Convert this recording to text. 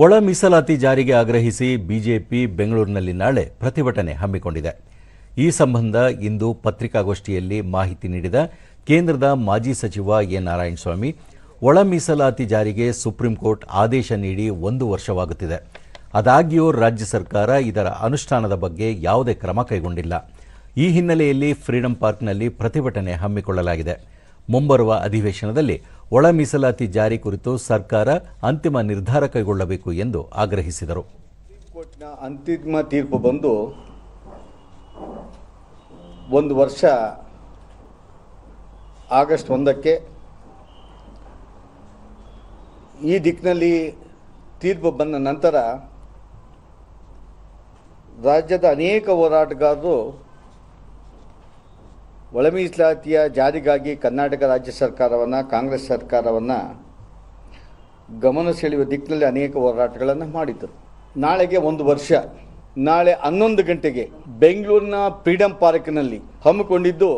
ಒಳ ಮೀಸಲಾತಿ ಜಾರಿಗೆ ಆಗ್ರಹಿಸಿ ಬಿಜೆಪಿ ಬೆಂಗಳೂರಿನಲ್ಲಿ ನಾಳೆ ಪ್ರತಿಭಟನೆ ಹಮ್ಮಿಕೊಂಡಿದೆ. ಈ ಸಂಬಂಧ ಇಂದು ಪತ್ರಿಕಾಗೋಷ್ಠಿಯಲ್ಲಿ ಮಾಹಿತಿ ನೀಡಿದ ಕೇಂದ್ರದ ಮಾಜಿ ಸಚಿವ ಎ. ನಾರಾಯಣಸ್ವಾಮಿ, ಒಳ ಮೀಸಲಾತಿ ಜಾರಿಗೆ ಸುಪ್ರೀಂ ಕೋರ್ಟ್ ಆದೇಶ ನೀಡಿ ಒಂದು ವರ್ಷವಾಗುತ್ತಿದೆ. ಆದಾಗ್ಯೂ ರಾಜ್ಯ ಸರ್ಕಾರ ಇದರ ಅನುಷ್ಠಾನದ ಬಗ್ಗೆ ಯಾವುದೇ ಕ್ರಮ ಕೈಗೊಂಡಿಲ್ಲ. ಈ ಹಿನ್ನೆಲೆಯಲ್ಲಿ ಫ್ರೀಡಂ ಪಾರ್ಕ್ನಲ್ಲಿ ಪ್ರತಿಭಟನೆ ಹಮ್ಮಿಕೊಳ್ಳಲಾಗಿದೆ. ಮುಂಬರುವ ಅಧಿವೇಶನದಲ್ಲಿ ಒಳ ಮೀಸಲಾತಿ ಜಾರಿ ಕುರಿತು ಸರ್ಕಾರ ಅಂತಿಮ ನಿರ್ಧಾರ ಕೈಗೊಳ್ಳಬೇಕು ಎಂದು ಆಗ್ರಹಿಸಿದರು. ಕೋರ್ಟ್ನ ಅಂತಿಮ ತೀರ್ಪು ಬಂದು ಒಂದು ವರ್ಷ ಆಗಸ್ಟ್ ಒಂದಕ್ಕೆ ಈ ದಿಕ್ಕಿನಲ್ಲಿ ತೀರ್ಪು ಬಂದ ನಂತರ ರಾಜ್ಯದ ಅನೇಕ ಹೋರಾಟಗಾರರು ಒಳ ಮೀಸಲಾತಿಯ ಜಾರಿಗಾಗಿ ಕರ್ನಾಟಕ ರಾಜ್ಯ ಸರ್ಕಾರವನ್ನು, ಕಾಂಗ್ರೆಸ್ ಸರ್ಕಾರವನ್ನು ಗಮನ ಸೆಳೆಯುವ ದಿಕ್ಕಿನಲ್ಲಿ ಅನೇಕ ಹೋರಾಟಗಳನ್ನು ಮಾಡಿದ್ದರು. ನಾಳೆಗೆ ಒಂದು ವರ್ಷ, ನಾಳೆ ಹನ್ನೊಂದು ಗಂಟೆಗೆ ಬೆಂಗಳೂರಿನ ಫ್ರೀಡಂ ಪಾರ್ಕ್ನಲ್ಲಿ ಹಮ್ಮಿಕೊಂಡಿದ್ದು